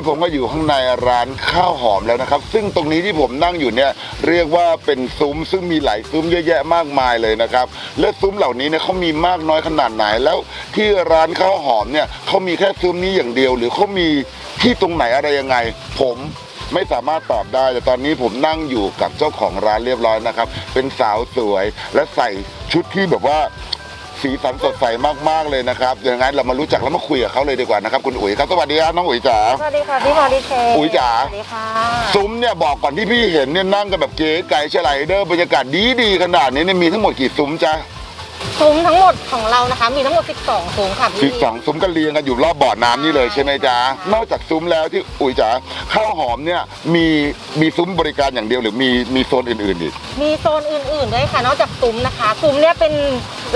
นี้ผมก็อยู่ข้างในร้านข้าวหอมแล้วนะครับ ซึ่งตรงนี้ที่ผมนั่งอยู่เนี่ยเรียกว่าเป็นซุ้มซึ่งมีหลายซุ้มเยอะแยะมากมายเลยนะครับ และซุ้มเหล่านี้เนี่ยเขามีมากน้อยขนาดไหนแล้ว ที่ร้านข้าวหอมเนี่ยเขามีแค่ซุ้มนี้อย่างเดียว หรือเขามีที่ตรงไหนอะไรยังไง ผมไม่สามารถตอบได้แต่ตอนนี้ผมนั่งอยู่กับเจ้าของร้านเรียบร้อยนะครับ เป็นสาวสวยและใส่ชุดที่แบบว่า สีสันสดใสมากๆเลยนะครับอย่างนั้นเรามารู้จักแล้วมาคุยกับเขาเลยดีกว่านะครับคุณอุ๋ยครับสวัสดีครับน้องอุ๋ยจ๋า สวัสดีค่ะพี่มอริเชอุ๊ยจ๋า สวัสดีค่ะซุ้มเนี่ยบอกก่อนที่พี่เห็นเนี่ยนั่งกันแบบเก๋ไก่เฉลยเดอร์บรรยากาศดีดีๆขนาดนี้เนี่ยมีทั้งหมดกี่ซุ้มจ๊ะซุ้มทั้งหมดของเรานะคะ มีทั้งหมด 12ซุ้มค่ะสิพี่บสองซุ้มกันเรียงกันอยู่รอบบ่อน้ำนี่เลยใช่ไหมจ๊ะนอกจากซุ้มแล้วที่อุ๋ยจ๋าข้าวหอมเนี่ยมีมีซุ้มบริการอย่างเดียวหรือมีมีโซนอื่นๆอีก มีโซนอื่นๆด้วยค่ะ นอกจากซุ้มนะคะซุ้มเนี่ยเป็น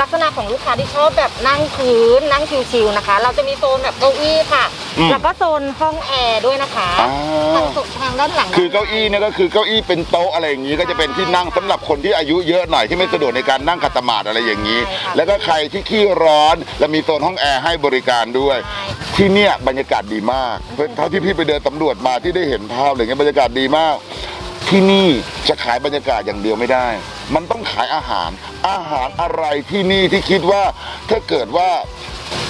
ลักษณะของลูกค้าที่ชอบแบบนั่งพื้นนั่งชิวๆนะคะ เราจะมีโซนแบบเก้าอี้ค่ะ อืมแล้วก็โซนห้องแอร์ด้วยนะคะอ่าทางสุดทางด้านหลังคือเก้าอี้เนี่ยก็คือเก้าอี้เป็นโต๊ะอะไรอย่างนี้ ก็จะเป็นที่นั่งสำหรับคนที่อายุเยอะหน่อยที่ไม่สะดวกในการนั่งขัดสมาธิอะไรอย่างนี้ แล้วก็ใครที่ขี้ร้อนและมีโซนห้องแอร์ให้บริการด้วยใช่ที่เนี่ยบรรยากาศดีมากเท่าที่พี่ไปเดินสำรวจมาที่ได้เห็นภาพอะไรเงี้ยบรรยากาศดีมาก ที่นี่จะขายบรรยากาศอย่างเดียวไม่ได้ มันต้องขายอาหาร อาหารอะไรที่นี่ที่คิดว่าถ้าเกิดว่า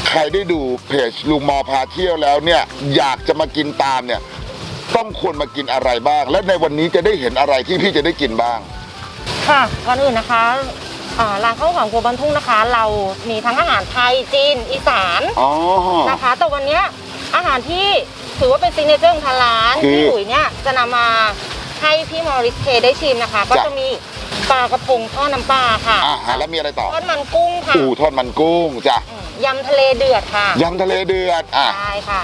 ใครได้ดูเพจลุงมอพาเที่ยวแล้วเนี่ยอยากจะมากินตามเนี่ยต้องควรมากินอะไรบ้าง และในวันนี้จะได้เห็นอะไรที่พี่จะได้กินบ้าง ค่ะก่อนอื่นนะคะอ่าร้านข้าวหอมครัวบ้านทุ่งนะคะ เรามีทั้งอาหารไทยจีนอีสานอ๋อ นะคะ แต่วันเนี้ยอาหารที่ถือว่าเป็นซิกเนเจอร์ของทางร้านคือ ที่อุ๋ยเนี่ยจะนำมา ให้พี่มอริสเทได้ชิมนะคะ ก็จ้ะจะมีปลากระพงทอดน้ำปลาค่ะอาหารแล้วมีอะไรต่อทอดมันกุ้งค่ะอูทอดมันกุ้งจ้ะอืมยำทะเลเดือดค่ะยำทะเลเดือดอะใช่ค่ะ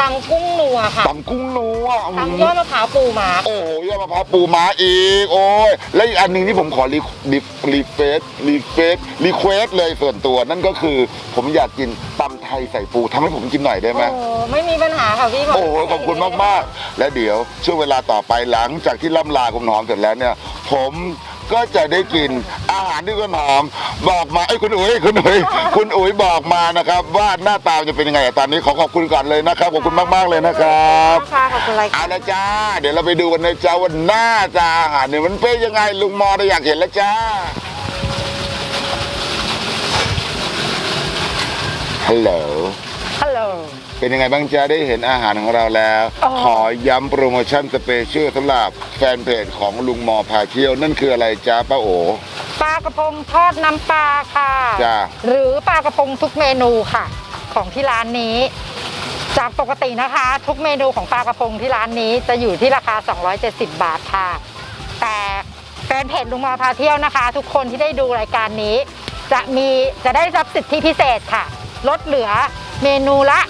ตำกุ้งนัวค่ะตำกุ้งนัวอืมตำยอดมะพร้าวปูหมาโอ้โหยอดมะพร้าวปูม้าอีก โอ้ย และอีกอันหนึ่งที่ผมขอรีรีรีเฟสรีเฟสรีเควสเลยส่วนตัว นั่นก็คือผมอยากกินตำไทยใส่ปูทำให้ผมกินหน่อยได้ไหม โอ้ไม่มีปัญหาค่ะพี่มอริสโอ้โหขอบคุณมาก ๆ และเดี๋ยวช่วงเวลาต่อไปหลังจากที่ล่ำลาคุณหอมเสร็จแล้วเนี่ย ผม ก็จะได้กินอาหารที่คุณหอมบอกมาไอ้ยคุณอุ๋ยคุณอุ๋ยคุณอุ๋ยบอกมานะครับ ว่าหน้าตาจะเป็นยังไงตอนนี้ขอขอบคุณก่อนเลยนะครับขอบคุณมากๆเลยนะครับค่ะขอบคุณรายการเอาละจ้า เดี๋ยวเราไปดูกันนะจ้าว่าหน้าตาอาหารเนี่ยมันเป็นยังไงลุงมอเราอยากเห็นแล้วจ้าฮัลโหล ฮัลโหล เป็นยังไงบ้างจ้าได้เห็นอาหารของเราแล้ว อ๋อ ขอย้ำโปรโมชั่นสเปเชียลสำหรับแฟนเพจของลุงมอพาเที่ยวนั่นคืออะไรจ้าป้าโอ ปลากระพงทอดน้ำปลาค่ะ จ้ะ หรือปลากระพงทุกเมนูค่ะ ของที่ร้านนี้ จากปกตินะคะ ทุกเมนูของปลากระพงที่ร้านนี้จะอยู่ที่ราคา 270 บาทค่ะ แต่แฟนเพจลุงมอพาเที่ยวนะคะ ทุกคนที่ได้ดูรายการนี้ จะมีจะได้รับสิทธิพิเศษค่ะ ลดเหลือ เมนูละ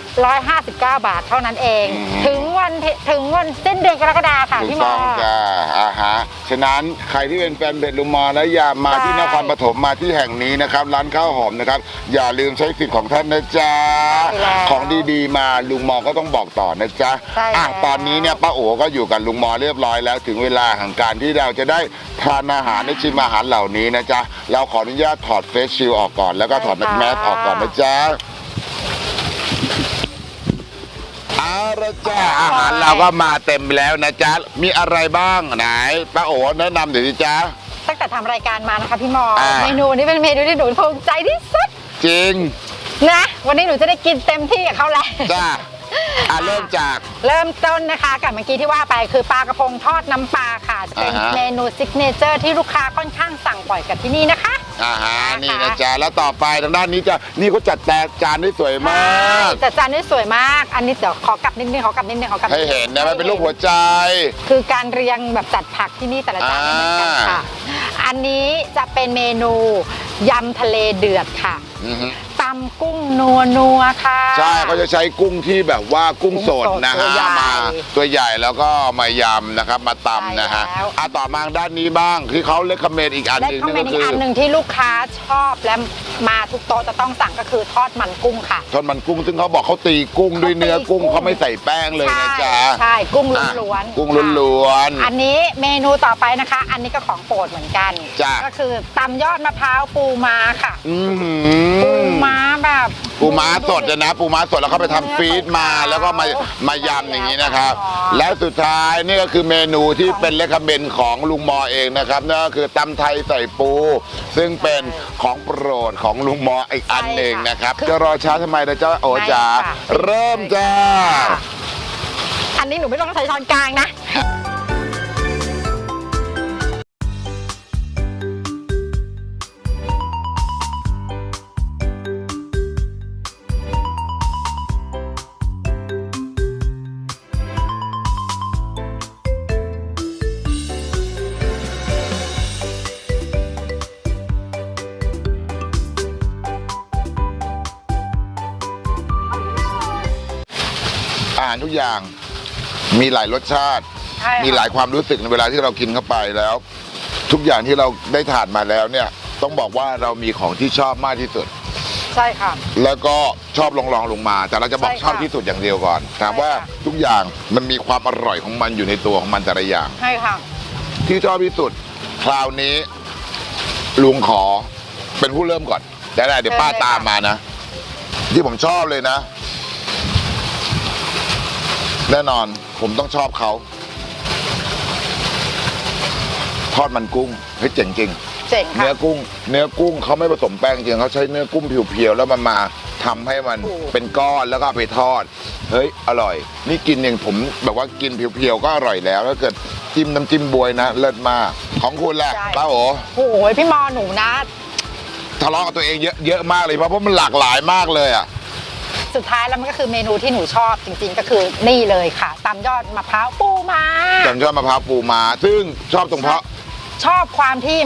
159 บาทเท่านั้นเอง อืม ถึงวันที่ถึงวันสิ้นเดือนกรกฎาคมค่ะ ถูกพี่หมต้อองจ้าอ่าฮะ ฉะนั้นใครที่เป็นแฟนเพจลุงมอและอยากมาที่ใช่ นครปฐมมาที่แห่งนี้นะครับ ร้านข้าวหอมนะครับ อย่าลืมใช้สิทธิ์ของท่านนะจ๊ะ ใช่แล้วของดีๆมาลุงมอก็ต้องบอกต่อนะจ๊ะใช่อะแล้วตอนนี้เนี่ยป้าโอก็อยู่กับลุงมอเรียบร้อยแล้ว ถึงเวลาแห่งการที่เราจะได้ทานอาหารได้ชิมอาหารเหล่านี้นะจ๊ะ เราขออนุญาตถอดเฟซชิลออกก่อนแล้วก็ถอดแมสออกก่อนนะจ๊ะ เอาละจ้าอาหารเราก็มาเต็มแล้วนะจ๊ะ มีอะไรบ้างไหนป้าโอแนะนำเดี๋ยวสิจ๊ะ ตั้งแต่ทำรายการมานะคะพี่หมออ่าเมนูนี้เป็นเมนูที่หนูภูมิใจที่สุดจริงนะ วันนี้หนูจะได้กินเต็มที่กับเขาแล้ว จ้าอะเริ่มจาก เริ่มต้นนะคะกับเมื่อกี้ที่ว่าไปคือปลากระพงทอดน้ำปลาค่ะ เป็นอ่าฮะ เมนูซิกเนเจอร์ที่ลูกค้าค่อนข้างสั่งบ่อยกับที่นี่นะคะ อาหารนะคะนี่นะจ๊ะแล้วต่อไปทางด้านนี้จ้ะนี่เขาจัดแต่จานได้สวยมากจัดจานได้สวยมาก อันนี้เดี๋ยวขอกลับนิดนึงขอกลับนิดนึงขอกลับให้เห็นนะมันเป็นรูปหัวใจ คือการเรียงแบบจัดผักที่นี่แต่ละจานไม่เหมือนกันค่ะ อันนี้จะเป็นเมนูยำทะเลเดือดค่ะอือฮึตำกุ้งนัวนัวๆค่ะ ใช่เขาจะใช้กุ้งที่แบบว่ากุ้งสดนะกุ้ฮะงสดตัวใหญ่มาตัวใหญ่แล้วก็มายำนะครับมาตำนะฮะใช่แล้ว อะต่อมาด้านนี้บ้างที่เขาเลคคอมเมนต์อีกอันและหนึ่งคอมนั่นเมนก็ต์อีคืกออันหนึ่งที่ลูกค้าชอบและมาทุกโต๊ะจะต้องสั่งก็คือทอดมันกุ้งค่ะ ทอดมันกุ้งซึ่งเขาบอกเขาตีกุ้งด้วยเนื้อกุ้งเขาตีกุ้งเขาไม่ใส่แป้งเลยนะจ๊ะใช่ใช่กุ้งอะล้วนๆกุ้งค่ะล้วนอันนี้เมนูต่อไปนะคะ อันนี้ก็ของโปรดเหมือนกัน จ้ะ ก็คือตำยอดมะพร้าวปูม้าค่ะๆอือหืปูอม้าแบบ ปูม้าสดเลยนะปูม้าสดแล้วเขาไปทำฟีดมาแล้วก็มามายำอย่างนี้นะครับ และสุดท้ายนี่ก็คือเมนูที่เป็นเลคเมนของลุงมอเองนะครับนั่นก็คือตำไทยใส่ปู ซึ่งเป็นของโปรดของลุงมออีกอันหนึ่งนะครับ จะรอช้าทำไมนะเจ้าโอจ๋าเริ่มจ้า อันนี้หนูไม่ต้องใช้ช้อนกลางนะาหารทุกอย่าง มีหลายรสชาติ ใช่ค่ะ มีหลายความรู้สึกในเวลาที่เรากินเข้าไปแล้ว ทุกอย่างที่เราได้ทานมาแล้วเนี่ย ต้องบอกว่าเรามีของที่ชอบมากที่สุด ใช่ค่ะ แล้วก็ชอบลองลองลงมา แต่เราจะบอกใช่ค่ะชอบที่สุดอย่างเดียวก่อนถามว่าใช่ค่ะ ทุกอย่างมันมีความอร่อยของมันอยู่ในตัวของมันแต่ละอย่าง ใช่ค่ะ ที่ชอบที่สุด คราวนี้ ลุงขอเป็นผู้เริ่มก่อนได้ได้เดี๋ยวป้าเชิญเลยตามค่ะมานะ ที่ผมชอบเลยนะ แน่นอนผมต้องชอบเขา ทอดมันกุ้งเฮ้ยเจ๋งจริง เจ๋งค่ะ เนื้อกุ้ง เนื้อกุ้งเขาไม่ผสมแป้งจริงเขาใช้เนื้อกุ้งเพียวๆแล้วมันมาทำให้มันถูก เป็นก้อนแล้วก็เอาไปทอด เฮ้ยอร่อย นี่กินเองผมแบบว่ากินเพียวๆก็อร่อยแล้วถ้าเกิดจิ้มน้ำจิ้มบวยนะเลิศมากของคุณแหละป้าโอ โอ้โหพี่มอหนูนะ ทะเลาะกับตัวเองเยอะเยอะมากเลยเพราะเพราะมันหลากหลายมากเลยอะ สุดท้ายแล้วมันก็คือเมนูที่หนูชอบจริงๆ ก็คือนี่เลยค่ะตำยอดมะพร้าวปูมาจำชอบมะพร้าวปูมา ซึ่งชอบตรงเพราะ ชอบความที่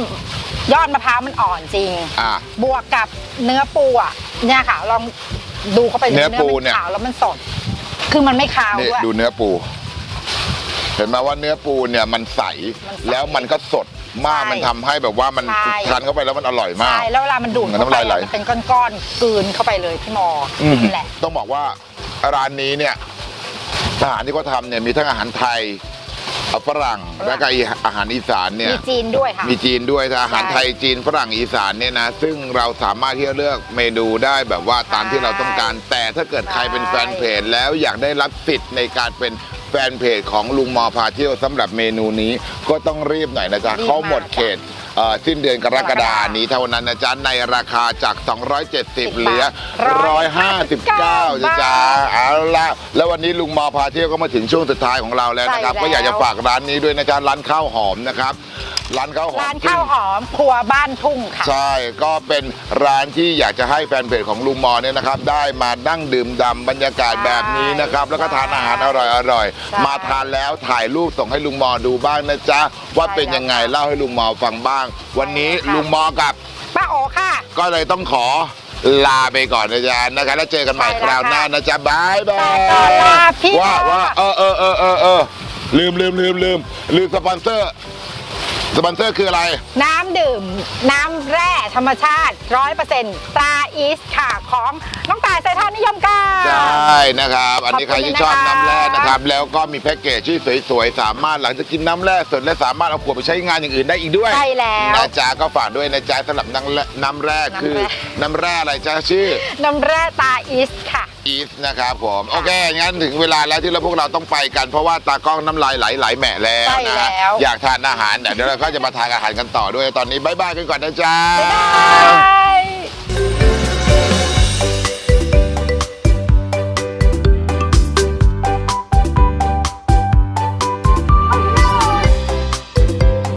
ยอดมะพร้าวมันอ่อนจริง อะบวกกับเนื้อปูอะเนี่ยค่ะ ลองดูเข้าไปเนื้อปูเนี่ย มัขาวแล้วมันสด คือมันไม่คาวนี่ด้วย ดูเนื้อปู เห็นไหมว่าเนื้อปูเนี่ยมันใสมันใส แล้วมันก็สด มากใช่มันทำให้แบบว่ามันใช่ ทานเข้าไปแล้วมันอร่อยมาก ใช่แล้วเวลามันดูดเหมือนเข้าไปน้ำลายไหล อะมันเป็นก้อนๆกลืนเข้าไปเลยพี่มออมนี่แหละ ต้องบอกว่าร้านนี้เนี่ยอาหารที่เขาทำเนี่ยมีทั้งอาหารไทยฝรั่งและก็อาหารอีสานเนี่ย มีจีนด้วยค่ะ มีจีนด้วยแต่อาหารใช่ไทยจีนฝรั่งอีสานเนี่ยนะ ซึ่งเราสามารถที่จะเลือกเมนูได้แบบว่าตามที่เราต้องการ แต่ถ้าเกิดใครเป็นแฟนเพจแล้วอยากได้รับสิทธิ์ในการเป็นแฟนเพจของลุงมอพาเที่ยวสำหรับเมนูนี้ก็ต้องรีบหน่อยนะจ๊ะรีบเขาหมดมาเขตเอ่อ สิ้นเดือนกรกฎานี้เท่านั้นนะจ๊ะ ในราคาจาก 270 เหลือ 159จ้ะจ๊ะเอาละแล้ววันนี้ลุงมอพาเที่ยวก็มาถึงช่วงสุดท้ายของเราแล้วนะครับใช่แล้วก็อยากจะฝากร้านนี้ด้วยนะจ๊ะร้านข้าวหอมนะครับร้านข้าวหอมร้านซึ่งข้าวหอมครัวบ้านทุ่งค่ะใช่ก็เป็นร้านที่อยากจะให้แฟนเพจของลุงมอเนี่ยนะครับ ได้มานั่งดื่มด่ำบรรยากาศแบบนี้นะครับ แล้วก็ทานอาหารอร่อยใช่ๆมาทานแล้วถ่ายรูปส่งให้ลุงมอดูบ้างนะจ๊ะว่าเป็นยังไงใช่แล้วค่ะเล่าให้ลุงมอฟังบ้างวันนี้ใช่ค่ะลุงมอกับ ป้าโอค่ะ ก็เลยต้องขอลาไปก่อนนะจ๊ะนะครับแล้วเจอกันใหม่ใช่คแล้วราวหน้าค่ะนะจ๊ะบายบาแต่ยก่อนลาพี่ว่าน้องว่าเออเออเออเออเออลืมลืมลืมลืมลืมสปอนเซอร์ สปอนเซอร์คืออะไร น้ำดื่ม น้ำแร่ธรรมชาติ100%ตราอีสค่ะของน้องตายสายทานนิยมกา ใช่นะครับ อันนี้ขใคอบรคุณที่ชอบนะคะน้ำแร่นะครับ แล้วก็มีแพ็กเกจที่สวยๆ สามารถหลังจากกินน้ำแร่สดและสามารถเอาขวดไปใช้งานอย่างอื่นได้อีกด้วยใช่แล้วนะจ๊ะก็ฝากด้วยนะจ๊ะสำหรับน้ำแร่น้ำแร่คือน้ำแร่อะไรจ๊ะชื่อ น้ำแร่ตาอีสค่ะ อีฟนะครับผม โอเค งั้นถึงเวลาแล้วที่เราพวกเราต้องไปกัน เพราะว่าตากล้องน้ำลายไหลไหลแหมะแล้วใช่นะแล้ว อยากทานอาหารเดี๋ยวเราก็จะมาทานอาหารกันต่อด้วยตอนนี้บายบายกันก่อนนะจ๊ะ บ๊ายบาย